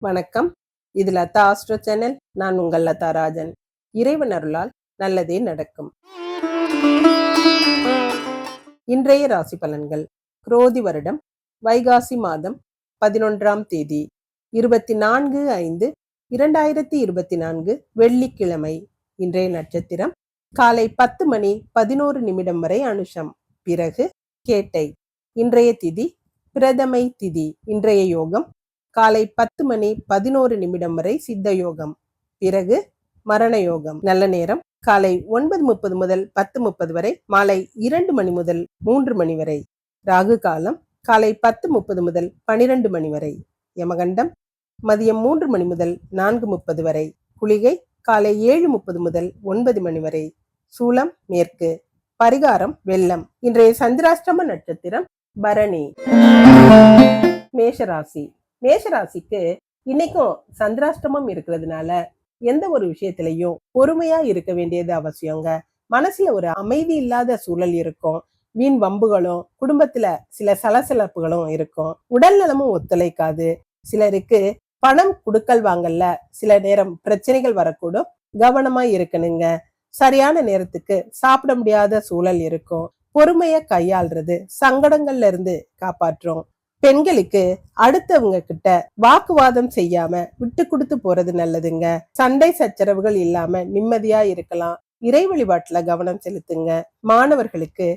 வணக்கம். இது Latha astro channel. நான் உங்கள் லதா ராஜன். இறைவன் அருளால் நல்லதே நடக்கும். இன்றைய ராசி பலன்கள். குரோதி வருடம் வைகாசி மாதம் பதினொன்றாம் தேதி இருபத்தி நான்கு ஐந்து இரண்டாயிரத்தி இருபத்தி நான்கு வெள்ளிக்கிழமை. இன்றைய நட்சத்திரம் காலை பத்து மணி பதினோரு நிமிடம் வரை அனுஷம். பிறகு கேட்டை. இன்றைய திதி பிரதமை திதி. இன்றைய யோகம் காலை பத்து மணி பதினோரு நிமிடம் வரை சித்த யோகம் பிறகு மரண யோகம் நல்ல நேரம். காலை ஒன்பது முப்பது முதல் பத்து முப்பது வரை மாலை இரண்டு மணி முதல் மூன்று மணி வரை. ராகு காலம் காலை பத்து முப்பது முதல் பனிரெண்டு மணி வரை. யமகண்டம் மதியம் மூன்று மணி முதல் நான்கு முப்பது வரை. குளிகை காலை ஏழு முப்பது முதல் ஒன்பது மணி வரை. சூலம் மேற்கு. பரிகாரம் வெள்ளம். இன்றைய சந்திராஷ்டம நட்சத்திரம் பரணி. மேஷராசி. மேஷராசிக்கு இன்னைக்கும் சந்திராஷ்டமம் இருக்கிறதுனால எந்த ஒரு விஷயத்திலையும் பொறுமையா இருக்க வேண்டியது அவசியங்க. மனசுல ஒரு அமைதி இல்லாத சூழல் இருக்கும். வீண் வம்புகளும் குடும்பத்துல சில சலசலப்புகளும் இருக்கும். உடல் நலமும் ஒத்துழைக்காது. சிலருக்கு பணம் குடுக்கல் வாங்கல்ல சில நேரம் பிரச்சனைகள் வரக்கூடும். கவனமா இருக்கணுங்க. சரியான நேரத்துக்கு சாப்பிட முடியாத சூழல் இருக்கும். பொறுமைய கையாள்றது சங்கடங்கள்ல இருந்து காப்பாற்றும். பெண்களுக்கு அடுத்தவங்க கிட்ட வாக்குவாதம் செய்யாம விட்டு கொடுத்து போறது நல்லதுங்க. சண்டை சச்சரவுகள் இல்லாம நிம்மதியா இருக்கலாம். இறை வழிபாட்டுல கவனம் செலுத்துங்க. மாணவர்களுக்கு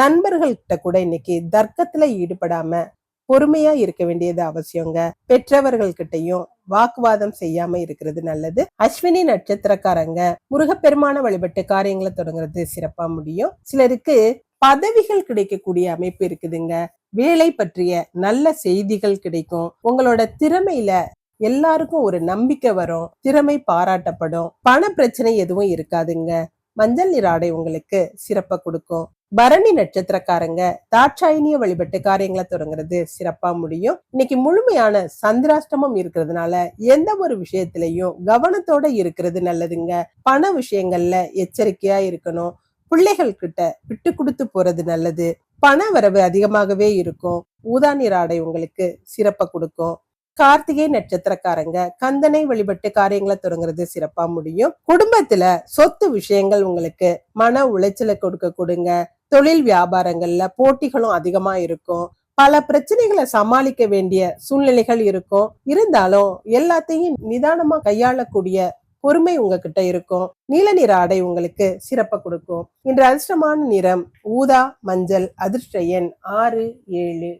நண்பர்கள்கிட்ட கூட இன்னைக்கு தர்க்கத்துல ஈடுபடாம பொறுமையா இருக்க வேண்டியது அவசியங்க. பெற்றவர்கள்கிட்டயும் வாக்குவாதம் செய்யாம இருக்கிறது நல்லது. அஸ்வினி நட்சத்திரக்காரங்க முருகப்பெருமான வழிபட்டு காரியங்களை தொடங்குறது சிறப்பா முடியும். சிலருக்கு பதவிகள் கிடைக்கக்கூடிய அமைப்பு இருக்குதுங்க. வேலை பற்றிய நல்ல செய்திகள் கிடைக்கும். உங்களோட திறமையில எல்லாருக்கும் ஒரு நம்பிக்கை வரும். திறமை பாராட்டப்படும். பண பிரச்சனை எதுவும் இருக்காதுங்க. மஞ்சள் நீர் ஆடை உங்களுக்கு சிறப்பா கொடுக்கும். பரணி நட்சத்திரக்காரங்க தாட்சாயினிய வழிபட்டு காரியங்களை தொடங்குறது சிறப்பா முடியும். இன்னைக்கு முழுமையான சந்திராஷ்டமம் இருக்கிறதுனால எந்த ஒரு விஷயத்திலையும் கவனத்தோட இருக்கிறது நல்லதுங்க. பண விஷயங்கள்ல எச்சரிக்கையா இருக்கணும். பிள்ளைகள் கிட்ட விட்டு கொடுத்து போறது நல்லது. பண வரவு அதிகமாகவே இருக்கும். ஊதாநீர் ஆடை உங்களுக்கு சிறப்பை கொடுக்கும். கார்த்திகை நட்சத்திரக்காரங்க கந்தனை வழிபட்டு காரியங்களை தொடங்குறது சிறப்பா முடியும். குடும்பத்துல சொத்து விஷயங்கள் உங்களுக்கு மன உளைச்சலை கொடுக்க கொடுங்க. தொழில் வியாபாரங்கள்ல போட்டிகளும் அதிகமா இருக்கும். பல பிரச்சனைகளை சமாளிக்க வேண்டிய சூழ்நிலைகள் இருக்கும். இருந்தாலும் எல்லாத்தையும் நிதானமா கையாளக்கூடிய பொறுமை உங்ககிட்ட இருக்கும். நீல நிற ஆடை உங்களுக்கு சிறப்பை கொடுக்கும். இன்று அதிர்ஷ்டமான நிறம் ஊதா மஞ்சள் அதிர்ஷ்ட எண் ஆறு ஏழு.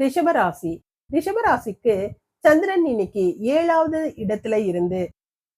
ரிஷபராசி. ரிஷபராசிக்கு சந்திரன் இன்னைக்கு ஏழாவது இடத்துல இருந்து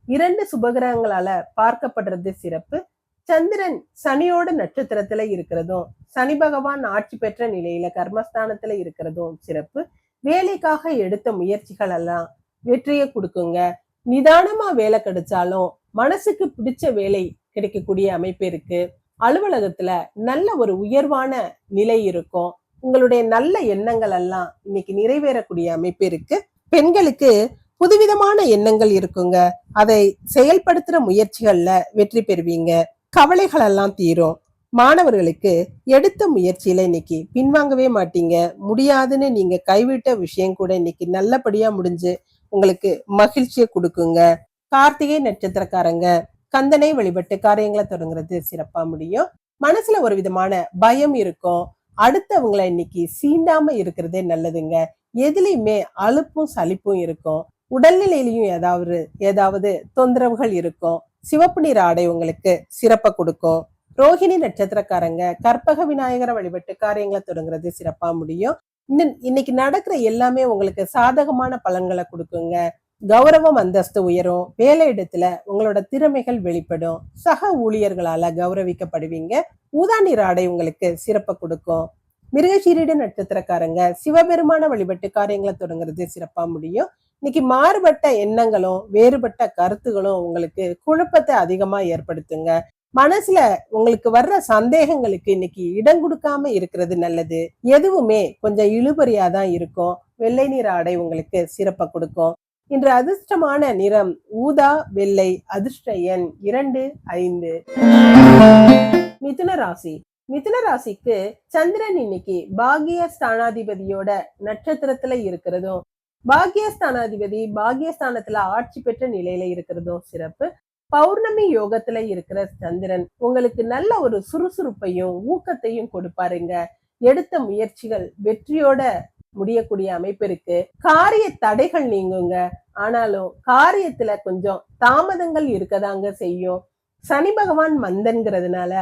இரண்டு சுபகிரகங்களால பார்க்கப்படுறது சிறப்பு. சந்திரன் சனியோட நட்சத்திரத்துல இருக்கிறதும் சனி பகவான் ஆட்சி பெற்ற நிலையில கர்மஸ்தானத்துல இருக்கிறதும் சிறப்பு. வேலைக்காக எடுத்த முயற்சிகள் எல்லாம் வெற்றியை கொடுக்குங்க. நிதானமா வேலை கிடைச்சாலும் மனசுக்கு பிடிச்ச வேலை கிடைக்கக்கூடிய அமைப்பு இருக்கு. அலுவலகத்துல நல்ல ஒரு உயர்வான நிலை இருக்கும். உங்களுடைய நல்ல எண்ணங்கள் எல்லாம் இன்னைக்கு நிறைவேறக்கூடிய அமைப்பு இருக்கு. பெண்களுக்கு புதுவிதமான எண்ணங்கள் இருக்குங்க. அதை செயல்படுத்துற முயற்சிகள்ல வெற்றி பெறுவீங்க. கவலைகள் எல்லாம் தீரும். மாணவர்களுக்கு எடுத்த முயற்சியில இன்னைக்கு பின்வாங்கவே மாட்டீங்க. முடியாதுன்னு நீங்க கைவிட்ட விஷயம் கூட இன்னைக்கு நல்லபடியா முடிஞ்சு உங்களுக்கு மகிழ்ச்சியை கொடுக்குங்க. கார்த்திகை நட்சத்திரக்காரங்க கந்தனை வழிபட்டு காரியங்களை தொடங்குறது சிறப்பா முடியும். மனசுல ஒரு விதமான பயம் இருக்கும். அடுத்தவங்களை இன்னைக்கு சீண்டாம இருக்கிறதே நல்லதுங்க. எதுலையுமே அலுப்பும் சலிப்பும் இருக்கும். உடல்நிலையிலையும் ஏதாவது ஏதாவது தொந்தரவுகள் இருக்கும். சிவப்பு நீர் ஆடை உங்களுக்கு சிறப்பை கொடுக்கும். ரோஹிணி நட்சத்திரக்காரங்க கற்பக விநாயகரை வழிபட்டு காரியங்களை தொடங்குறது சிறப்பா முடியும். இன்னைக்கு நடக்கிற எல்லாமே உங்களுக்கு சாதகமான பலன்களை கொடுக்குங்க. கௌரவம் அந்தஸ்து உயரும். வேலை இடத்துல உங்களோட திறமைகள் வெளிப்படும். சக ஊழியர்களால கௌரவிக்கப்படுவீங்க. ஊதா நீர் ஆடை உங்களுக்கு சிறப்பை கொடுக்கும். மிருகசீரிட நட்சத்திரக்காரங்க சிவபெருமான வழிபட்டு காரியங்களை தொடங்குறது சிறப்பா முடியும். இன்னைக்கு மாறுபட்ட எண்ணங்களும் வேறுபட்ட கருத்துகளும் உங்களுக்கு குழப்பத்தை அதிகமா ஏற்படுத்துங்க. மனசுல உங்களுக்கு வர்ற சந்தேகங்களுக்கு இன்னைக்கு இடம் கொடுக்காம இருக்கிறது நல்லது. எதுவுமே கொஞ்சம் இழுபறியா தான் இருக்கும். வெள்ளை நிற ஆடை உங்களுக்கு சிறப்பை கொடுக்கும். இன்று அதிர்ஷ்டமான நிறம் ஊதா வெள்ளை அதிர்ஷ்ட எண் இரண்டு ஐந்து. மிதுன ராசி. மிதுன ராசிக்கு சந்திரன் இன்னைக்கு பாகிய ஸ்தானாதிபதியோட நட்சத்திரத்துல இருக்கிறதும் பாகியஸ்தானாதிபதி பாகியஸ்தானத்துல ஆட்சி பெற்ற நிலையில இருக்கிறதும் சிறப்பு. பௌர்ணமி யோகத்துல இருக்கிற சந்திரன் உங்களுக்கு நல்ல ஒரு சுறுசுறுப்பையும் ஊக்கத்தையும் கொடுப்பாருங்க. எடுத்த முயற்சிகள் வெற்றியோட முடியக்கூடிய அமைப்பு இருக்கு. காரிய தடைகள் நீங்குங்க. ஆனாலும் காரியத்துல கொஞ்சம் தாமதங்கள் இருக்கதாங்க செய்யும். சனி பகவான் மந்தன்கிறதுனால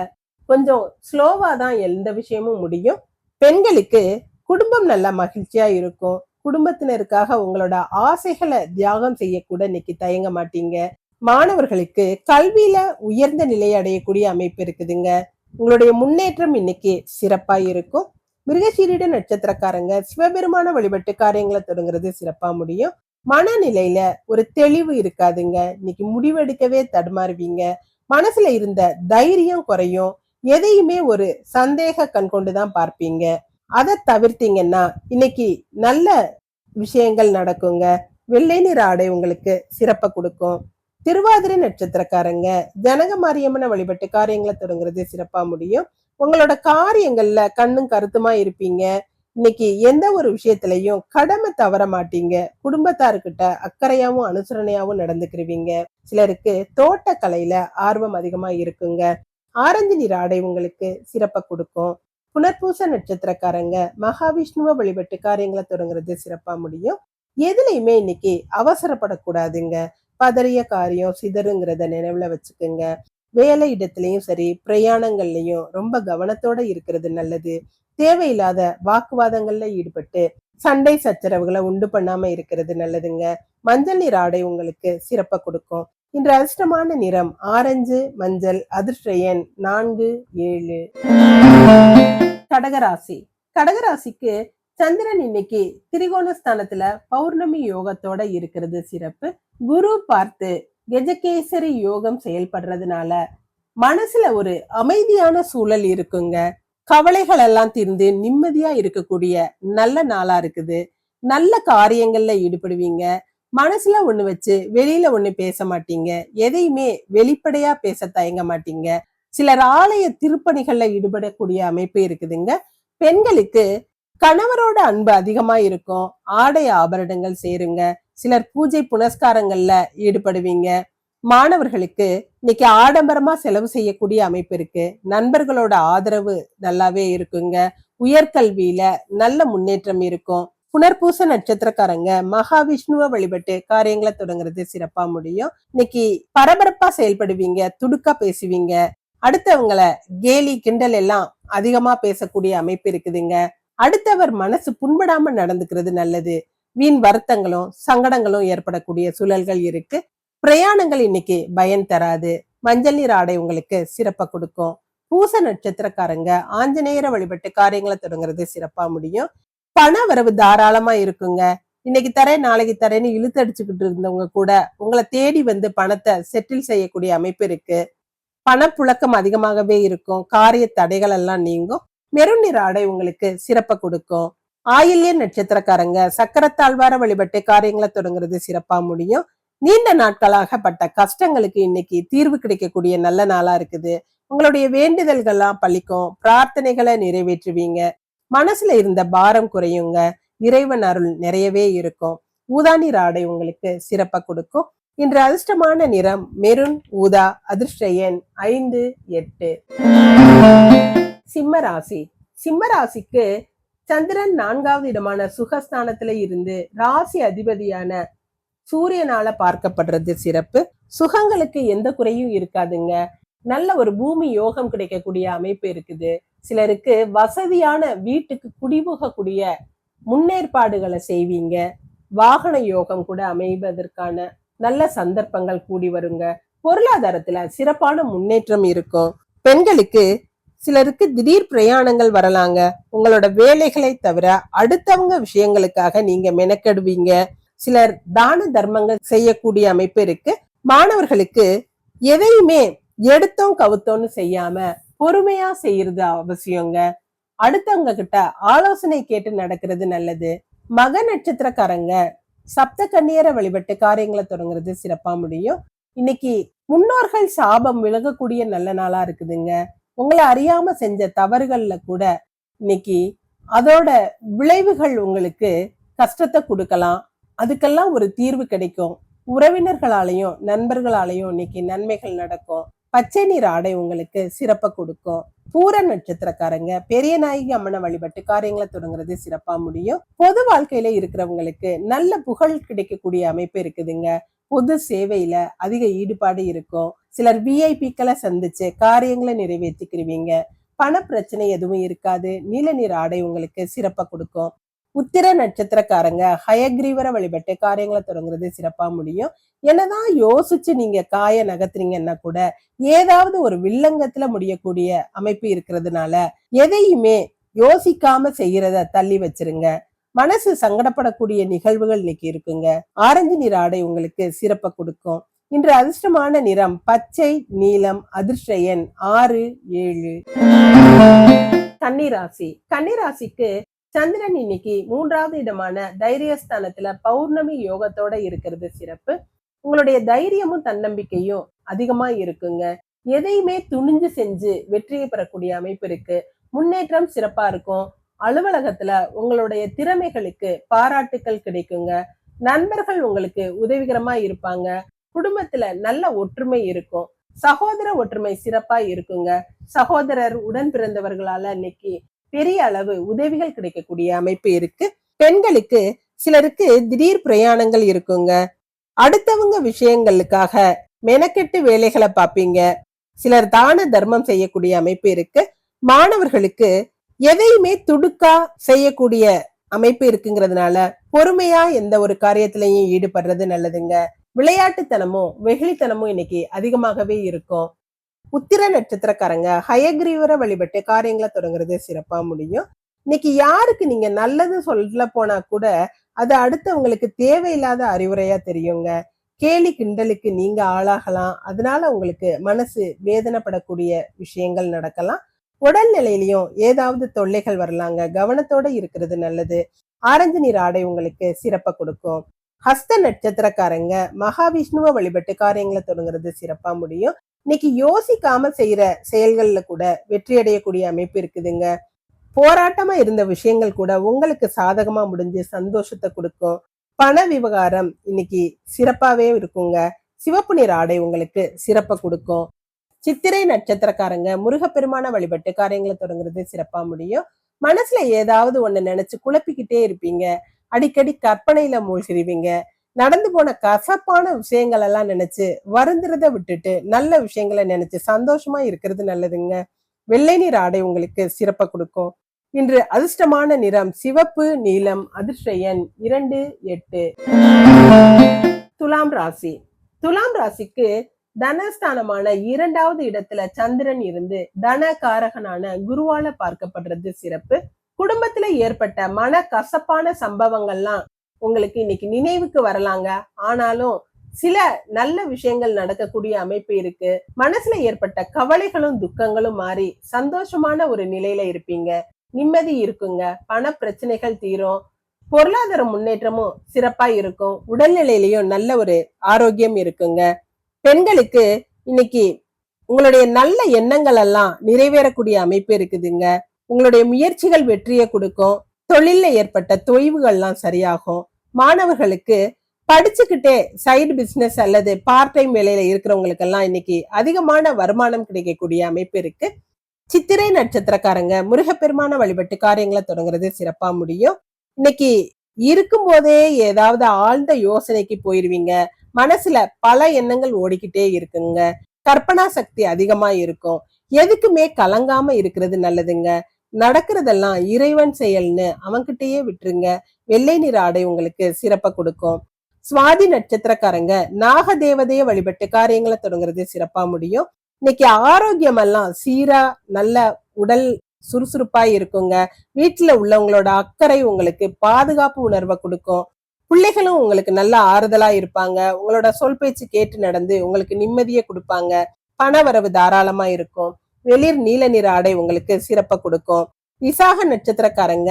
கொஞ்சம் ஸ்லோவா தான் எந்த விஷயமும் முடியும். பெண்களுக்கு குடும்பம் நல்லா மகிழ்ச்சியா இருக்கும். குடும்பத்தினருக்காக உங்களோட ஆசைகளை தியாகம் செய்யக்கூட இன்னைக்கு தயங்க மாட்டீங்க. மாணவர்களுக்கு கல்வியில உயர்ந்த நிலை அடையக்கூடிய அமைப்பு இருக்குதுங்க. உங்களுடைய முன்னேற்றம் இன்னைக்கு சிறப்பா இருக்கும். மிருகசீரிட நட்சத்திரக்காரங்க சிவபெருமான வழிபட்டு காரியங்களை தொடங்குறது சிறப்பா முடியும். மனநிலையில ஒரு தெளிவு இருக்காதுங்க. இன்னைக்கு முடிவெடுக்கவே தடுமாறுவீங்க. மனசுல இருந்த தைரியம் குறையும். எதையுமே ஒரு சந்தேக கண் கொண்டுதான் பார்ப்பீங்க. அதை தவிர்த்தீங்கன்னா இன்னைக்கு நல்ல விஷயங்கள் நடக்குங்க. வெள்ளை நிற ஆடை உங்களுக்கு சிறப்பை கொடுக்கும். திருவாதிரை நட்சத்திரக்காரங்க ஜனக மாரியம்மனை வழிபட்டு காரியங்களை தொடங்குறது சிறப்பா முடியும். உங்களோட காரியங்கள்ல கண்ணும் கருத்துமா இருப்பீங்க. இன்னைக்கு எந்த ஒரு விஷயத்திலையும் கடமை தவற மாட்டீங்க. குடும்பத்தாருக்கிட்ட அக்கறையாவும் அனுசரணையாவும் நடந்துக்கிருவீங்க. சிலருக்கு தோட்டக்கலையில ஆர்வம் அதிகமா இருக்குங்க. ஆரஞ்சு நிற ஆடை உங்களுக்கு சிறப்பை கொடுக்கும். புனர்பூச நட்சத்திரக்காரங்க மகாவிஷ்ணுவை வழிபட்டு காரியங்களை தொடங்குறது சிறப்பா முடியும். எதுலையுமே இன்னைக்கு அவசரப்படக்கூடாதுங்க. பதறிய காரியம் சிதறுங்கிறத நினைவுல வச்சுக்கோங்க. வேலை இடத்துலையும் சரி பிரயாணங்கள்லயும் ரொம்ப கவனத்தோட இருக்கிறது நல்லது. தேவையில்லாத வாக்குவாதங்கள்ல ஈடுபட்டு சண்டை சச்சரவுகளை உண்டு பண்ணாம இருக்கிறது நல்லதுங்க. மஞ்சள் நிற ஆடை உங்களுக்கு சிறப்பை கொடுக்கும். இன்று அதிர்ஷ்டமான நிறம் ஆரஞ்சு மஞ்சள் அதிர்ஷ்ட எண் நான்கு ஏழு. கடகராசி. கடகராசிக்கு சந்திரன் இன்னைக்கு திரிகோண ஸ்தானத்துல பௌர்ணமி யோகத்தோட இருக்கிறது சிறப்பு. குரு பார்த்து கெஜகேசரி யோகம் செயல்படுறதுனால மனசுல ஒரு அமைதியான சூழல் இருக்குங்க. கவலைகள் எல்லாம் தீர்ந்து நிம்மதியா இருக்கக்கூடிய நல்ல நாளா இருக்குது. நல்ல காரியங்கள்ல ஈடுபடுவீங்க. மனசுல ஒண்ணு வச்சு வெளியில ஒண்ணு பேச மாட்டீங்க. எதையுமே வெளிப்படையா பேச தயங்க மாட்டீங்க. சிலர் ஆலய திருப்பணிகள்ல ஈடுபடக்கூடிய அமைப்பு இருக்குதுங்க. பெண்களுக்கு கணவரோட அன்பு அதிகமா இருக்கும் ஆடை ஆபரணங்கள் சேருங்க. சிலர் பூஜை புனஸ்காரங்கள்ல ஈடுபடுவீங்க. மாணவர்களுக்கு இன்னைக்கு ஆடம்பரமா செலவு செய்யக்கூடிய அமைப்பு இருக்கு. நண்பர்களோட ஆதரவு நல்லாவே இருக்குங்க. உயர்கல்வியில நல்ல முன்னேற்றம் இருக்கும். புனர்பூச நட்சத்திரக்காரங்க மகாவிஷ்ணுவை வழிபட்டு காரியங்களை தொடங்குறது சிறப்பா முடியும். இன்னைக்கு பரபரப்பா செயல்படுவீங்க துடுக்கா பேசுவீங்க. அடுத்தவங்களை கேலி கிண்டல் எல்லாம் அதிகமா பேசக்கூடிய அமைப்பு இருக்குதுங்க. அடுத்தவர் மனசு புண்படாம நடந்துக்கிறது நல்லது. வீண் வருத்தங்களும் சங்கடங்களும் ஏற்படக்கூடிய சூழல்கள் இருக்கு. பிரயாணங்கள் இன்னைக்கு பயன் தராது. மஞ்சள் நீர் ஆடை உங்களுக்கு சிறப்பா கொடுக்கும். பூச நட்சத்திரக்காரங்க ஆஞ்சநேயரை வழிபட்டு காரியங்களை தொடங்குறது சிறப்பா முடியும். பண வரவு தாராளமா இருக்குங்க. இன்னைக்கு தரேன் நாளைக்கு தரேன்னு இழுத்தடிச்சுக்கிட்டு இருந்தவங்க கூட உங்களை தேடி வந்து பணத்தை செட்டில் செய்யக்கூடிய அமைப்பு இருக்கு. பணப்புழக்கம் அதிகமாகவே இருக்கும். காரிய தடைகள் எல்லாம் நீங்கும். மெருன் நிற ஆடை உங்களுக்கு சிறப்பை கொடுக்கும். ஆயில்ய நட்சத்திரக்காரங்க சக்கரத்தாழ்வார வழிபட்டு காரியங்களை தொடங்குறது சிறப்பா முடியும். நீண்ட நாட்களாக பட்ட கஷ்டங்களுக்கு இன்னைக்கு தீர்வு கிடைக்கக்கூடிய நல்ல நாளா இருக்குது. உங்களுடைய வேண்டுதல்கள்லாம் பழிக்கும் பிரார்த்தனைகளை நிறைவேற்றுவீங்க. மனசுல இருந்த பாரம் குறையுங்க. இறைவன் அருள் நிறையவே இருக்கும். ஊதானி ஆடை உங்களுக்கு சிறப்பா கொடுக்கும். இன்று அதிர்ஷ்டமான நிறம் மெருன் ஊதா அதிர்ஷ்ட எண் ஐந்து எட்டு. சிம்ம ராசி சிம்ம ராசிக்கு சந்திரன் நான்காவது இடமான சுகஸ்தானத்துல இருந்து ராசி அதிபதியான சூரியனால பார்க்கப்படுறது சிறப்பு. சுகங்களுக்கு எந்த குறையும் இருக்காதுங்க. நல்ல ஒரு பூமி யோகம் கிடைக்கக்கூடிய அமைப்பு இருக்குது. சிலருக்கு வசதியான வீட்டுக்கு குடிபுகக்கூடிய முன்னேற்பாடுகளை செய்வீங்க. வாகன யோகம் கூட அமைவதற்கான நல்ல சந்தர்ப்பங்கள் கூடி வருங்க. பொருளாதாரத்துல சிறப்பான முன்னேற்றம் இருக்கும். பெண்களுக்கு சிலருக்கு திடீர் பிரயாணங்கள் வரலாங்க. உங்களோட வேலைகளை தவிர அடுத்தவங்க விஷயங்களுக்காக நீங்க மெனக்கெடுவீங்க. சிலர் தான தர்மங்கள் செய்யக்கூடிய அமைப்பு இருக்கு. மாணவர்களுக்கு எதையுமே எடுத்தோம் கவுத்தோன்னு செய்யாம பொறுமையா செய்யறது அவசியங்க. அடுத்தவங்க கிட்ட ஆலோசனை கேட்டு நடக்கிறது நல்லது. மக நட்சத்திரக்காரங்க சப்த கண்ணியரை வழிபட்டு காரியங்களை தொடங்குறது சிறப்பா முடியும். இன்னைக்கு முன்னோர்கள் சாபம் விலகக்கூடிய நல்ல நாளா இருக்குதுங்க. உங்களை அறியாம செஞ்ச தவறுகள்ல கூட இன்னைக்கு அதோட விளைவுகள் உங்களுக்கு கஷ்டத்தை கொடுக்கலாம். அதுக்கெல்லாம் ஒரு தீர்வு கிடைக்கும். உறவினர்களாலையும் நண்பர்களாலையும் இன்னைக்கு நன்மைகள் நடக்கும். பச்சை நீர் ஆடை உங்களுக்கு சிறப்பை கொடுக்கும். பூர நட்சத்திரக்காரங்க பெரிய நாயகி அம்மனை வழிபட்டு காரியங்களை தொடங்குறது சிறப்பா முடியும். பொது வாழ்க்கையில இருக்கிறவங்களுக்கு நல்ல புகழ் கிடைக்கக்கூடிய அமைப்பு இருக்குதுங்க. பொது சேவையில அதிக ஈடுபாடு இருக்கும். சிலர் விஐபிக்களை சந்திச்சு காரியங்களை நிறைவேற்றிக்கிருவீங்க. பண பிரச்சனை எதுவும் இருக்காது. நீல நீர் ஆடை உங்களுக்கு சிறப்பா கொடுக்கும். உத்திர நட்சத்திரக்காரங்க ஹயக்ரீவரை வழிபட்டு காரியங்களை தொடங்குறது சிறப்பா முடியும். என்னதான் யோசிச்சு நீங்க காய நகர்த்துறீங்கன்னா கூட ஏதாவது ஒரு வில்லங்கத்துல முடியக்கூடிய அமைப்பு இருக்கிறதுனால எதையுமே யோசிக்காம செய்யறத தள்ளி வச்சிருங்க. மனசு சங்கடப்படக்கூடிய நிகழ்வுகள் இன்னைக்கு இருக்குங்க. ஆரஞ்சு நீர் ஆடை உங்களுக்கு சிறப்பை கொடுக்கும். இன்று அதிர்ஷ்டமான நிறம் பச்சை நீலம் அதிர்ஷ்ட எண் ஆறு ஏழு. கன்னிராசி. கன்னிராசிக்கு சந்திரன் இன்னைக்கு மூன்றாவது இடமான தைரியஸ்தானத்துல பௌர்ணமி யோகத்தோட இருக்கிறது சிறப்பு. உங்களுடைய தைரியமும் தன்னம்பிக்கையும் அதிகமா இருக்குங்க. எதையுமே துணிஞ்சு செஞ்சு வெற்றியை பெறக்கூடிய அமைப்பு இருக்கு. முன்னேற்றம் சிறப்பா இருக்கும். அலுவலகத்துல உங்களுடைய திறமைகளுக்கு பாராட்டுக்கள் கிடைக்குங்க. நண்பர்கள் உங்களுக்கு உதவிகரமா இருப்பாங்க. குடும்பத்துல நல்ல ஒற்றுமை இருக்கும். சகோதர ஒற்றுமை சிறப்பா இருக்குங்க. சகோதரர் உடன் பிறந்தவர்களால இன்னைக்கு பெரிய அளவு உதவிகள் கிடைக்கக்கூடிய அமைப்பு இருக்கு. பெண்களுக்கு சிலருக்கு திடீர் பிரயாணங்கள் இருக்குங்க. அடுத்தவங்க விஷயங்களுக்காக மெனக்கெட்டு வேலைகளை பார்ப்பீங்க சிலர் தான தர்மம் செய்யக்கூடிய அமைப்பு இருக்கு. மாணவர்களுக்கு எதையுமே துடுக்கா செய்யக்கூடிய அமைப்பு இருக்குங்கிறதுனால பொறுமையா எந்த ஒரு காரியத்திலையும் ஈடுபடுறது நல்லதுங்க. விளையாட்டுத்தனமும் வெகுளித்தனமும் இன்னைக்கு அதிகமாகவே இருக்கும். உத்திர நட்சத்திரக்காரங்க ஹயக்ரீவரை வழிபட்டு காரியங்களை தொடங்குறது சிறப்பா முடியும். இன்னைக்கு யாருக்கு நீங்க நல்லது சொல்ல போனா கூட அது அடுத்தவங்களுக்கு தேவையில்லாத அறிவுரையா தெரியுங்க. கேலி கிண்டலுக்கு நீங்க ஆளாகலாம். அதனால உங்களுக்கு மனசு வேதனைப்படக்கூடிய விஷயங்கள் நடக்கலாம். உடல்நிலையிலையும் ஏதாவது தொல்லைகள் வரலாங்க. கவனத்தோட இருக்கிறது நல்லது. ஆரஞ்சு நீர் ஆடை உங்களுக்கு சிறப்பை கொடுக்கும். ஹஸ்த நட்சத்திரக்காரங்க மகாவிஷ்ணுவை வழிபட்டு காரியங்களை தொடங்குறது சிறப்பா முடியும். இன்னைக்கு யோசிக்காம செய்யற செயல்கள்ல கூட வெற்றி அடையக்கூடிய அமைப்பு இருக்குதுங்க. போராட்டமா இருந்த விஷயங்கள் கூட உங்களுக்கு சாதகமா முடிஞ்சு சந்தோஷத்தை கொடுக்கும். பண விவகாரம் இன்னைக்கு சிறப்பாவே இருக்குங்க. சிவப்பு நிற ஆடை உங்களுக்கு சிறப்பை கொடுக்கும். சித்திரை நட்சத்திரக்காரங்க முருகப்பெருமான வழிபட்டு காரியங்களை தொடங்குறது சிறப்பா முடியும். மனசுல ஏதாவது ஒண்ணு நினைச்சு குழப்பிக்கிட்டே இருப்பீங்க. அடிக்கடி கற்பனையில மூழ்கிடுவீங்க. நடந்து போன கசப்பான விஷயங்கள் எல்லாம் நினைச்சு வருந்துறத விட்டுட்டு நல்ல விஷயங்களை நினைச்சு சந்தோஷமா இருக்கிறது நல்லதுங்க. வெள்ளை நீர் ஆடை உங்களுக்கு சிறப்பை கொடுக்கும். இன்று அதிர்ஷ்டமான நிறம் சிவப்பு நீலம் அதிர்ஷ்ட எண் இரண்டு எட்டு. துலாம் ராசி. துலாம் ராசிக்கு தனஸ்தானமான இரண்டாவது இடத்துல சந்திரன் இருந்து தன காரகனான குருவால பார்க்கப்படுறது சிறப்பு. குடும்பத்துல ஏற்பட்ட மன கசப்பான சம்பவங்கள்லாம் உங்களுக்கு இன்னைக்கு நினைவுக்கு வரலாங்க. ஆனாலும் சில நல்ல விஷயங்கள் நடக்கக்கூடிய அமைப்பு இருக்கு. மனசுல ஏற்பட்ட கவலைகளும் துக்கங்களும் மாறி சந்தோஷமான ஒரு நிலையில இருப்பீங்க. நிம்மதி இருக்குங்க. பண பிரச்சனைகள் தீரும். பொருளாதார முன்னேற்றமும் சிறப்பா இருக்கும். உடல்நிலையிலையும் நல்ல ஒரு ஆரோக்கியம் இருக்குங்க. பெண்களுக்கு இன்னைக்கு உங்களுடைய நல்ல எண்ணங்கள் எல்லாம் நிறைவேறக்கூடிய அமைப்பு இருக்குதுங்க. உங்களுடைய முயற்சிகள் வெற்றியை கொடுக்கும். தொழில்ல ஏற்பட்ட தொய்வுகள்லாம் சரியாகும். மாணவர்களுக்கு படிச்சுக்கிட்டே சைடு பிசினஸ் அல்லது பார்ட் டைம் வேலையில இருக்கிறவங்களுக்கெல்லாம் இன்னைக்கு அதிகமான வருமானம் கிடைக்கக்கூடிய அமைப்பு இருக்கு. சித்திரை நட்சத்திரக்காரங்க முருகப்பெருமான வழிபட்டு காரியங்களை தொடங்குறது சிறப்பா முடியும். இன்னைக்கு இருக்கும்போதே ஏதாவது ஆழ்ந்த யோசனைக்கு போயிருவீங்க. மனசுல பல எண்ணங்கள் ஓடிக்கிட்டே இருக்குங்க. கற்பனா சக்தி அதிகமா இருக்கும். எதுக்குமே கலங்காம இருக்கிறது நல்லதுங்க. நடக்கிறதெல்லாம் இறைவன் செயல்னு அவன்கிட்டயே விட்டுருங்க. வெள்ளை நிற ஆடை உங்களுக்கு சிறப்பை கொடுக்கும். சுவாதி நட்சத்திரக்காரங்க நாக தேவதைய வழிபட்டு காரியங்களை தொடங்குறது சிறப்பா முடியும். இன்னைக்கு ஆரோக்கியம் எல்லாம் சீரா நல்ல உடல் சுறுசுறுப்பா இருக்குங்க. வீட்டுல உள்ளவங்களோட அக்கறை உங்களுக்கு பாதுகாப்பு உணர்வை கொடுக்கும். பிள்ளைகளும் உங்களுக்கு நல்ல ஆறுதலா இருப்பாங்க. உங்களோட சொல் பேச்சு கேட்டு நடந்து உங்களுக்கு நிம்மதியை கொடுப்பாங்க. பண வரவு தாராளமா இருக்கும். வெளிர் நீல நிற ஆடை உங்களுக்கு சிறப்பை கொடுக்கும். விசாக நட்சத்திரக்காரங்க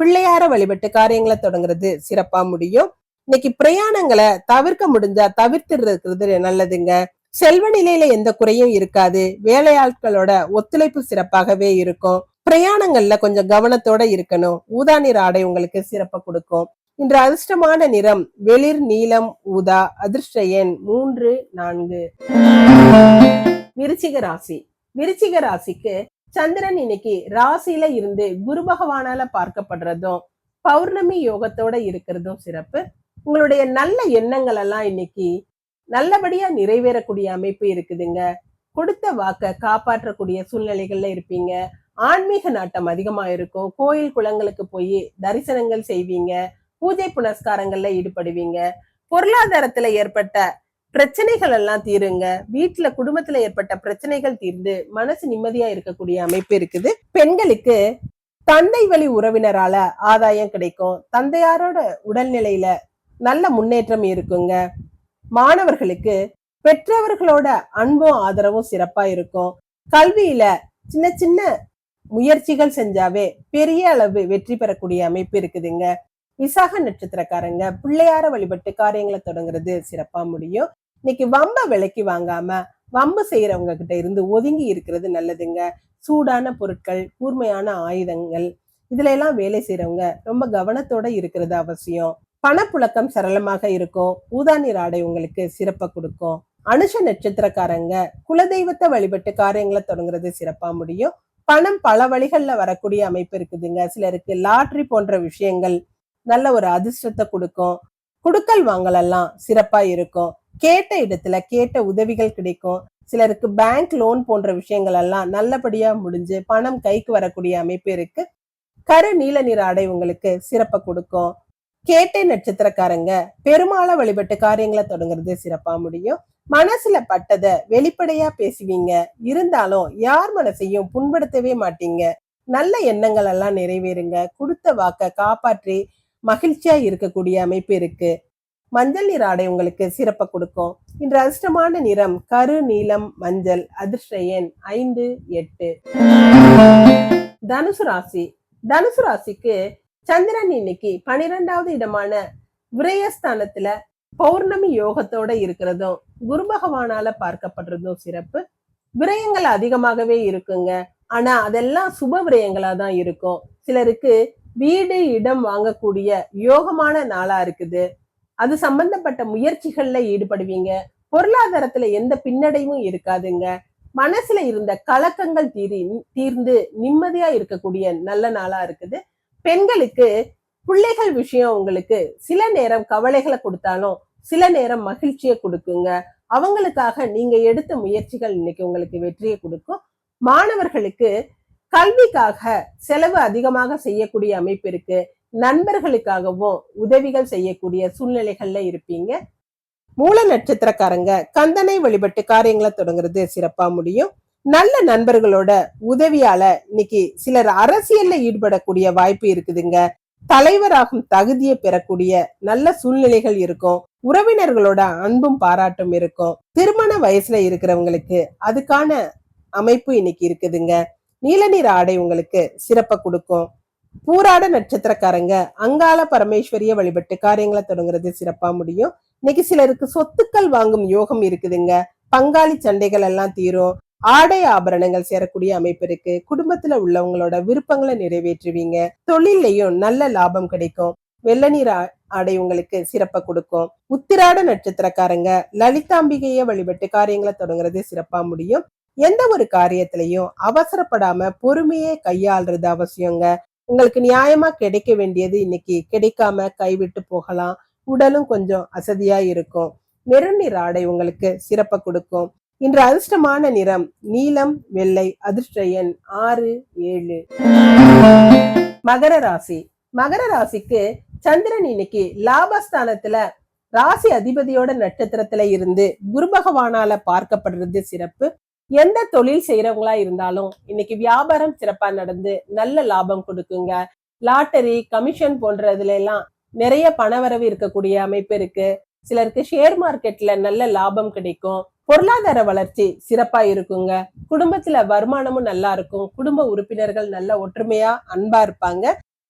பிள்ளையார வழிபட்டு காரியங்களை தொடங்குறது சிறப்பா முடியும். இன்னைக்கு பிரயாணங்களை தவிர்க்க முடிஞ்சா தவிர்த்துறது நல்லதுங்க. செல்வ நிலையில எந்த குறையும் இருக்காது. வேலையாட்களோட ஒத்துழைப்பு சிறப்பாகவே இருக்கும். பிரயாணங்கள்ல கொஞ்சம் கவனத்தோட இருக்கணும். ஊதா நிற ஆடை உங்களுக்கு சிறப்பை கொடுக்கும். இன்று அதிர்ஷ்டமான நிறம் வெளிர் நீலம் ஊதா அதிர்ஷ்ட எண் மூன்று நான்கு. விருச்சிக ராசி. விருச்சிக ராசிக்கு சந்திரன் இன்னைக்கு ராசியில இருந்து குரு பகவானால பார்க்கப்படுறதும் பௌர்ணமி யோகத்தோட இருக்கிறதும் சிறப்பு. உங்களுடைய நல்ல எண்ணங்கள் எல்லாம் இன்னைக்கு நல்லபடியா நிறைவேறக்கூடிய அமைப்பு இருக்குதுங்க. கொடுத்த வாக்க காப்பாற்றக்கூடிய சூழ்நிலைகள்ல இருப்பீங்க. ஆன்மீக நாட்டம் அதிகமா இருக்கும். கோயில் குளங்களுக்கு போய் தரிசனங்கள் செய்வீங்க. பூஜை புனஸ்காரங்கள்ல ஈடுபடுவீங்க. பொருளாதாரத்துல ஏற்பட்ட பிரச்சனைகள் எல்லாம் தீருங்க. வீட்டுல குடும்பத்துல ஏற்பட்ட பிரச்சனைகள் தீர்ந்து மனசு நிம்மதியா இருக்கக்கூடிய அமைப்பு இருக்குது. பெண்களுக்கு தந்தை வழி உறவினரால ஆதாயம் கிடைக்கும். தந்தையாரோட உடல்நிலையில நல்ல முன்னேற்றம் இருக்குங்க. மாணவர்களுக்கு பெற்றவர்களோட அன்பும் ஆதரவும் சிறப்பா இருக்கும். கல்வியில சின்ன சின்ன முயற்சிகள் செஞ்சாவே பெரிய அளவு வெற்றி பெறக்கூடிய அமைப்பு இருக்குதுங்க. விசாக நட்சத்திரக்காரங்க பிள்ளையார வழிபட்டு காரியங்களை தொடங்குறது சிறப்பா முடியும். இன்னைக்கு வம்ப விலைக்கு வாங்காம வம்பு செய்யறவங்க கிட்ட இருந்து ஒதுங்கி இருக்கிறது நல்லதுங்க. சூடான பொருட்கள் கூர்மையான ஆயுதங்கள் இதுல எல்லாம் வேலை செய்யறவங்க ரொம்ப கவனத்தோட இருக்கிறது அவசியம். பணப்புழக்கம் சரளமாக இருக்கும். ஊதாநீர் ஆடை உங்களுக்கு சிறப்பை கொடுக்கும். அனுஷ நட்சத்திரக்காரங்க குலதெய்வத்தை வழிபட்டு காரியங்களை தொடங்குறது சிறப்பா முடியும். பணம் பல வழிகள்ல வரக்கூடிய அமைப்பு இருக்குதுங்க. சிலருக்கு லாட்ரி போன்ற விஷயங்கள் நல்ல ஒரு அதிர்ஷ்டத்தை கொடுக்கும். குடுக்கல் வாங்கலெல்லாம் சிறப்பா இருக்கும். கேட்ட இடத்துல கேட்ட உதவிகள் கிடைக்கும். சிலருக்கு பேங்க் லோன் போன்ற விஷயங்கள் எல்லாம் நல்லபடியா முடிஞ்சு பணம் கைக்கு வரக்கூடிய அமைப்பு இருக்கு. கரு நீல நிற ஆடை உங்களுக்கு சிறப்பை கொடுக்கும். கேட்டை நட்சத்திரக்காரங்க பெருமாளை வழிபட்டு காரியங்களை தொடங்குறது சிறப்பா முடியும். மனசுல பட்டத வெளிப்படையா பேசுவீங்க. இருந்தாலும் யார் மனசையும் புண்படுத்தவே மாட்டீங்க. நல்ல எண்ணங்கள் எல்லாம் நிறைவேறுங்க. கொடுத்த வாக்க காப்பாற்றி மகிழ்ச்சியா இருக்கக்கூடிய அமைப்பு இருக்கு. மஞ்சள் நிற ஆடை உங்களுக்கு சிறப்பை கொடுக்கும். இன்று அதிர்ஷ்டமான நிறம் கரு நீலம் மஞ்சள் அதிர்ஷ்ட எண் ஐந்து எட்டு. தனுசு ராசி. தனுசு ராசிக்கு சந்திரன் இன்னைக்கு பனிரெண்டாவது இடமான விரயஸ்தானத்துல பௌர்ணமி யோகத்தோட இருக்கிறதும் குரு பகவானால பார்க்கப்படுறதும் சிறப்பு. விரயங்கள் அதிகமாகவே இருக்குங்க. ஆனா அதெல்லாம் சுப விரயங்களா தான் இருக்கும். சிலருக்கு வீடு இடம் வாங்கக்கூடிய யோகமான நாளா இருக்குது. அது சம்பந்தப்பட்ட முயற்சிகள்ல ஈடுபடுவீங்க. பொருளாதாரத்துல எந்த பின்னடைவும் இருக்காதுங்க. மனசுல இருந்த கலக்கங்கள் தீரி தீர்ந்து நிம்மதியா இருக்கக்கூடிய நல்ல நாளா இருக்குது. பெண்களுக்கு பிள்ளைகள் விஷயம் உங்களுக்கு சில நேரம் கவலைகளை கொடுத்தாலும் சில நேரம் மகிழ்ச்சியை கொடுக்குங்க. அவங்களுக்காக நீங்க எடுத்த முயற்சிகள் இன்னைக்கு உங்களுக்கு வெற்றியை கொடுக்கும். மாணவர்களுக்கு கல்விக்காக செலவு அதிகமாக செய்யக்கூடிய அமைப்பு இருக்கு. நண்பர்களுக்காகவும் உதவிகள் செய்யக்கூடிய சூழ்நிலைகள்ல இருப்பீங்க. மூல நட்சத்திரக்காரங்க கந்தனை வழிபட்டு காரியங்களை தொடங்குறது சிறப்பா முடியும். நல்ல நண்பர்களோட உதவியால இன்னைக்கு சிலர் அரசியல்ல ஈடுபடக்கூடிய வாய்ப்பு இருக்குதுங்க. தலைவராகும் தகுதியை பெறக்கூடிய நல்ல சூழ்நிலைகள் இருக்கும். உறவினர்களோட அன்பும் பாராட்டும் இருக்கும். திருமண வயசுல இருக்கிறவங்களுக்கு அதுக்கான அமைப்பு இன்னைக்கு இருக்குதுங்க. நீல நிற ஆடை உங்களுக்கு சிறப்பை கொடுக்கும். பூராட நட்சத்திரக்காரங்க அங்காள பரமேஸ்வரிய வழிபட்டு காரியங்களை தொடங்குறது சிறப்பா முடியும். இன்னைக்கு சிலருக்கு சொத்துக்கள் வாங்கும் யோகம் இருக்குதுங்க. பங்காளி சண்டைகள் எல்லாம் தீரும். ஆடை ஆபரணங்கள் சேரக்கூடிய அமைப்பு இருக்கு. குடும்பத்துல உள்ளவங்களோட விருப்பங்களை நிறைவேற்றுவீங்க. தொழிலையும் நல்ல லாபம் கிடைக்கும். வெள்ள நீர் ஆடை உங்களுக்கு சிறப்பை கொடுக்கும். உத்திராட நட்சத்திரக்காரங்க லலிதாம்பிகைய வழிபட்டு காரியங்களை தொடங்குறது சிறப்பா முடியும். எந்த ஒரு காரியத்திலையும் அவசரப்படாம பொறுமையே கையாள்றது அவசியங்க. உங்களுக்கு நியாயமா கிடைக்க வேண்டியது இன்னைக்கு கிடைக்காம கைவிட்டு போகலாம். உடலும் கொஞ்சம் அசதியா இருக்கும். மெருநீர் ஆடை உங்களுக்கு சிறப்ப கொடுக்கும். இன்று அதிர்ஷ்டமான நிறம் நீலம் வெள்ளை அதிர்ஷ்ட எண் ஆறு ஏழு. மகர ராசி. மகர ராசிக்கு சந்திரன் இன்னைக்கு லாபஸ்தானத்துல ராசி அதிபதியோட நட்சத்திரத்துல இருந்து குரு பகவானால பார்க்கப்படுறது சிறப்பு. எந்த தொழில் செய்யறவங்களா இருந்தாலும் இன்னைக்கு வியாபாரம் சிறப்பா நடந்து நல்ல லாபம் கொடுக்குங்க. லாட்டரி கமிஷன் போன்றதுல எல்லாம் நிறைய பணவரவு இருக்கக்கூடிய அமைப்பு இருக்கு. சிலருக்கு ஷேர் மார்க்கெட்ல நல்ல லாபம் கிடைக்கும். பொருளாதார வளர்ச்சி சிறப்பா இருக்குங்க. குடும்பத்துல வருமானமும் நல்லா இருக்கும். குடும்ப உறுப்பினர்கள் நல்ல ஒற்றுமையா அன்பா இருப்பாங்க.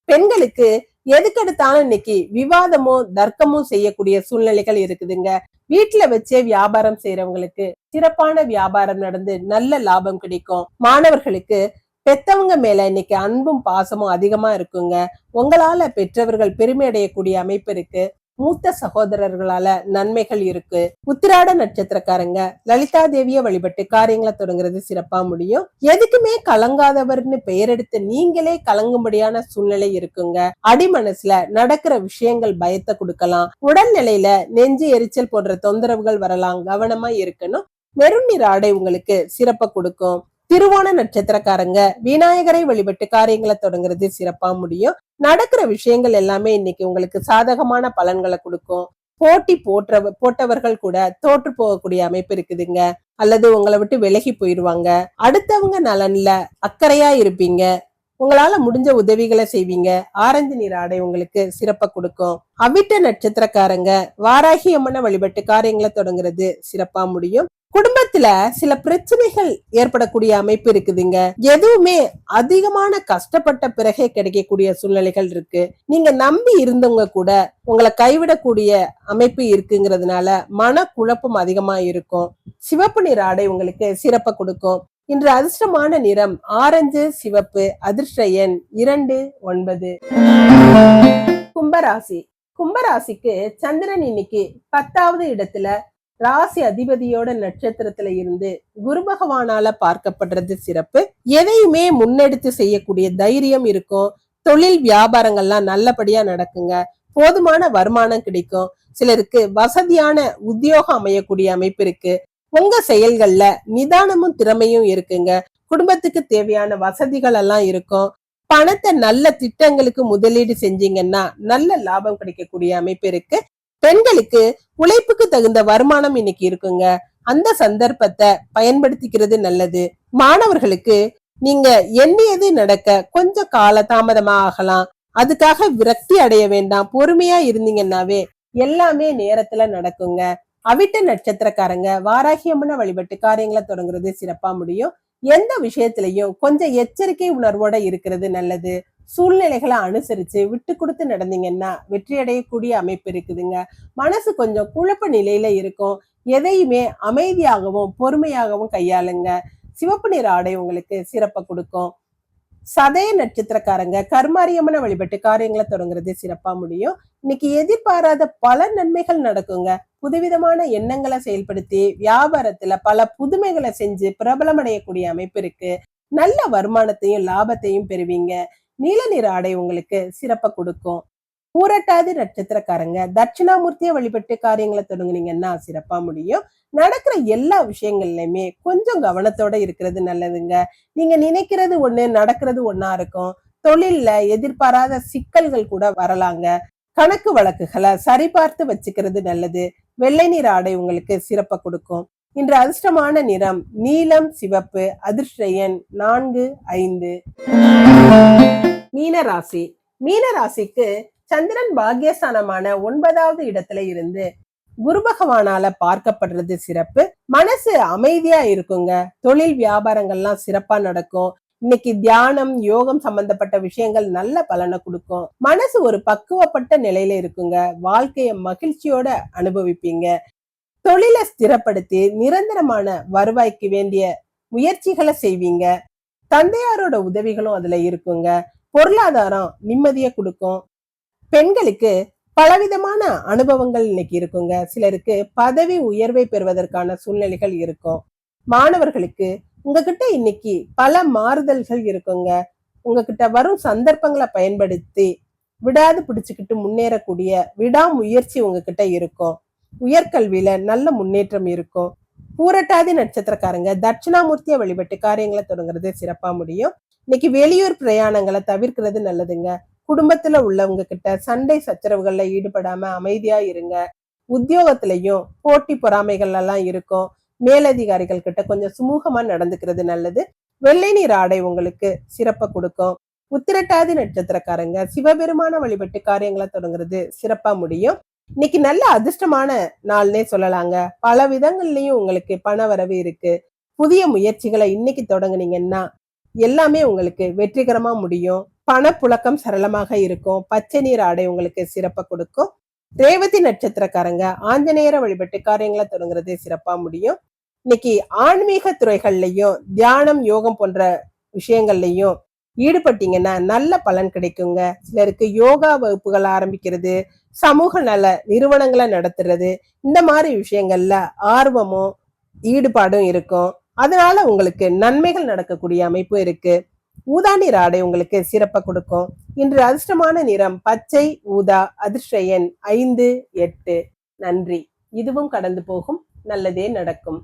பெண்களுக்கு எதுக்கெடுத்தாலும் இன்னைக்கு விவாதமும் தர்க்கமும் செய்யக்கூடிய சூழ்நிலைகள் இருக்குதுங்க. வீட்டுல வச்சே வியாபாரம் செய்யறவங்களுக்கு சிறப்பான வியாபாரம் நடந்து நல்ல லாபம் கிடைக்கும். மாணவர்களுக்கு பெத்தவங்க மேல இன்னைக்கு அன்பும் பாசமும் அதிகமா இருக்குங்க. உங்களால பெற்றவர்கள் பெருமை அடையக்கூடிய அமைப்பு இருக்கு. மூத்த சகோதரர்களால நன்மைகள் இருக்கு. உத்திராட நட்சத்திரக்காரங்க லலிதா தேவிய வழிபட்டு காரியங்களை தொடங்குறது சிறப்பா முடியும். எதுக்குமே கலங்காதவர்னு பெயர் எடுத்து நீங்களே கலங்கும்படியான சூழ்நிலை இருக்குங்க. அடிமனசுல நடக்கிற விஷயங்கள் பயத்தை கொடுக்கலாம். உடல்நிலையில நெஞ்சு எரிச்சல் போன்ற தொந்தரவுகள் வரலாம் கவனமா இருக்கணும். மெருநீர் ஆடை உங்களுக்கு சிறப்பை கொடுக்கும். திருவோண நட்சத்திரக்காரங்க விநாயகரை வழிபட்டு காரியங்களை தொடங்குறது சிறப்பா முடியும். நடக்கிற விஷயங்கள் எல்லாமே இன்னைக்கு உங்களுக்கு சாதகமான பலன்களை கொடுக்கும். போட்டி போற்ற போட்டவர்கள் கூட தோற்று போகக்கூடிய அமைப்பு இருக்குதுங்க. அல்லது உங்களை விட்டு விலகி போயிருவாங்க அடுத்தவங்க நலன்ல அக்கறையா இருப்பீங்க. உங்களால முடிஞ்ச உதவிகளை செய்வீங்க. ஆரஞ்சு நிற ஆடை உங்களுக்கு சிறப்பை கொடுக்கும். அவிட்ட நட்சத்திரக்காரங்க வாராகி அம்மனை வழிபட்டு காரியங்களை தொடங்குறது சிறப்பா முடியும். குடும்பத்துல சில பிரச்சனைகள் ஏற்படக்கூடிய அமைப்பு இருக்குதுங்க. எதுவுமே அதிகமான கஷ்டப்பட்ட பிறகே கிடைக்கக்கூடிய சூழ்நிலைகள் இருக்கு. நீங்க நம்பி இருந்தவங்க கூட உங்களை கைவிடக்கூடிய அமைப்பு இருக்குங்கிறதுனால மன குழப்பம் அதிகமா இருக்கும். சிவப்பு நிற ஆடை உங்களுக்கு சிறப்பை கொடுக்கும். இன்று அதிர்ஷ்டமான நிறம் ஆரஞ்சு சிவப்பு அதிர்ஷ்ட எண் இரண்டு ஒன்பது. கும்பராசி. கும்பராசிக்கு சந்திரன் இன்னைக்கு பத்தாவது இடத்துல ராசி அதிபதியோட நட்சத்திரத்துல இருந்து குரு பகவானால பார்க்கப்படுறது சிறப்பு. எதையுமே முன்னெடுத்து செய்யக்கூடிய தைரியம் இருக்கும். தொழில் வியாபாரங்கள்லாம் நல்லபடியா நடக்குங்க. போதுமான வருமானம் கிடைக்கும். சிலருக்கு வசதியான உத்தியோகம் அமையக்கூடிய அமைப்பு இருக்கு. உங்க செயல்கள்ல நிதானமும் திறமையும் இருக்குங்க. குடும்பத்துக்கு தேவையான வசதிகள் எல்லாம் இருக்கும். பணத்தை நல்ல திட்டங்களுக்கு முதலீடு செஞ்சீங்கன்னா நல்ல லாபம் கிடைக்கக்கூடிய அமைப்பு இருக்கு. பெண்களுக்கு உழைப்புக்கு தகுந்த வருமானம் இன்னைக்கு இருக்குங்க. அந்த சந்தர்ப்பத்தை பயன்படுத்திக்கிறது நல்லது. மாணவர்களுக்கு நீங்க எண்ணியது நடக்க கொஞ்சம் கால தாமதமா ஆகலாம். அதுக்காக விரக்தி அடைய வேண்டாம். பொறுமையா இருந்தீங்கன்னாவே எல்லாமே நேரத்துல நடக்குங்க. அவிட்ட நட்சத்திரக்காரங்க வாராகி வழிபட்டு காரியங்களை தொடங்குறது சிறப்பா முடியும். எந்த விஷயத்திலையும் கொஞ்சம் எச்சரிக்கை உணர்வோட இருக்கிறது நல்லது. சூழ்நிலைகளை அனுசரிச்சு விட்டு கொடுத்து நடந்தீங்கன்னா வெற்றி அடையக்கூடிய அமைப்பு இருக்குதுங்க. மனசு கொஞ்சம் குழப்ப நிலையில இருக்கும். எதையுமே அமைதியாகவும் பொறுமையாகவும் கையாளுங்க. சிவப்பு நிற ஆடை உங்களுக்கு சிறப்பை கொடுக்கும். சதய நட்சத்திரக்காரங்க கர்மாரியம்மனை வழிபட்டு காரியங்களை தொடங்குறது சிறப்பா முடியும். இன்னைக்கு எதிர்பாராத பல நன்மைகள் நடக்குங்க. புதுவிதமான எண்ணங்களை செயல்படுத்தி வியாபாரத்துல பல புதுமைகளை செஞ்சு பிரபலமடையக்கூடிய அமைப்பு இருக்கு. நல்ல வருமானத்தையும் லாபத்தையும் பெறுவீங்க. நீல நிற ஆடை உங்களுக்கு சிறப்பை கொடுக்கும். பூரட்டாதி நட்சத்திரக்காரங்க. தட்சிணாமூர்த்தியை வழிபட்டு காரியங்களை தொடங்குனீங்கன்னா சிறப்பா முடியும். நடக்கிற எல்லா விஷயங்கள்லயுமே கொஞ்சம் கவனத்தோட இருக்கிறது நல்லதுங்க. நீங்க நினைக்கிறது ஒண்ணு நடக்கிறது ஒன்னா இருக்கும். தொழில்ல எதிர்பாராத சிக்கல்கள் கூட வரலாங்க. கணக்கு வழக்குகளை சரிபார்த்து வச்சுக்கிறது நல்லது. வெள்ளை நிற ஆடை உங்களுக்கு சிறப்பை கொடுக்கும். இன்று அதிர்ஷ்டமான நிறம் நீலம் சிவப்பு அதிர்ஷ்ட எண் நான்கு ஐந்து. மீனராசி. மீனராசிக்கு சந்திரன் பாக்யஸ்தானமான ஒன்பதாவது இடத்துல இருந்து குரு பகவானால பார்க்கப்படுறது சிறப்பு. மனசு அமைதியா இருக்குங்க. தொழில் வியாபாரங்கள்லாம் சிறப்பா நடக்கும். இன்னைக்கு தியானம் யோகம் சம்பந்தப்பட்ட விஷயங்கள் நல்ல பலனை கொடுக்கும். மனசு ஒரு பக்குவப்பட்ட நிலையில இருக்குங்க. வாழ்க்கைய மகிழ்ச்சியோட அனுபவிப்பீங்க. தொழிலை ஸ்திரப்படுத்தி நிரந்தரமான வருவாய்க்கு வேண்டிய முயற்சிகளை செய்வீங்க. தந்தையாரோட உதவிகளும் அதுல இருக்குங்க. பொருளாதாரம் நிம்மதியை கொடுக்கும். பெண்களுக்கு பலவிதமான அனுபவங்கள் இன்னைக்கு இருக்குங்க. சிலருக்கு பதவி உயர்வை பெறுவதற்கான சூழ்நிலைகள் இருக்கும். மாணவர்களுக்கு உங்ககிட்ட இன்னைக்கு பல மாறுதல்கள் இருக்குங்க. உங்ககிட்ட வரும் சந்தர்ப்பங்களை பயன்படுத்தி விடாது பிடிச்சுக்கிட்டு முன்னேறக்கூடிய விடாமுயற்சி உங்ககிட்ட இருக்கும். உயர்கல்வியில நல்ல முன்னேற்றம் இருக்கும். பூரட்டாதி நட்சத்திரக்காரங்க தட்சிணாமூர்த்தியை வழிபட்டு காரியங்களை தொடங்குறது சிறப்பா முடியும். இன்னைக்கு வெளியூர் பிரயாணங்களை தவிர்க்கிறது நல்லதுங்க. குடும்பத்துல உள்ளவங்க கிட்ட சண்டை சச்சரவுகள்ல ஈடுபடாம அமைதியா இருங்க. உத்தியோகத்திலையும் போட்டி பொறாமைகள் எல்லாம் இருக்கும். மேலதிகாரிகள் கிட்ட கொஞ்சம் சுமூகமா நடந்துக்கிறது நல்லது. வெள்ளை நீர் ஆடை உங்களுக்கு சிறப்பை கொடுக்கும். உத்திரட்டாதி நட்சத்திரக்காரங்க சிவபெருமான வழிபட்டு காரியங்களை தொடங்குறது சிறப்பா முடியும். இன்னைக்கு நல்ல அதிர்ஷ்டமான நாள்னே சொல்லலாங்க. பல விதங்கள்லயும் உங்களுக்கு பண வரவு இருக்கு. புதிய முயற்சிகளை இன்னைக்கு தொடங்குனீங்கன்னா எல்லாமே உங்களுக்கு வெற்றிகரமா முடியும். பணப்புழக்கம் சரளமாக இருக்கும். பச்சை நீர் ஆடை உங்களுக்கு சிறப்பை கொடுக்கும். ரேவதி நட்சத்திரக்காரங்க ஆஞ்சநேயர வழிபட்டு காரியங்களை தொடங்குறது சிறப்பா முடியும். இன்னைக்கு ஆன்மீக துறைகள்லையும் தியானம் யோகம் போன்ற விஷயங்கள்லையும் ஈடுபட்டீங்கன்னா நல்ல பலன் கிடைக்குங்க. சிலருக்கு யோகா வகுப்புகள் ஆரம்பிக்கிறது சமூக நல நிறுவனங்களை நடத்துறது இந்த மாதிரி விஷயங்கள்ல ஆர்வமும் ஈடுபாடும் இருக்கும். அதனால உங்களுக்கு நன்மைகள் நடக்கக்கூடிய அமைப்பு இருக்கு. ஊதா நிற ஆடை உங்களுக்கு சிறப்பை கொடுக்கும். இன்று அதிர்ஷ்டமான நிறம் பச்சை ஊதா அதிர்ஷ்ட எண் ஐந்து எட்டு. நன்றி. இதுவும் கடந்து போகும். நல்லதே நடக்கும்.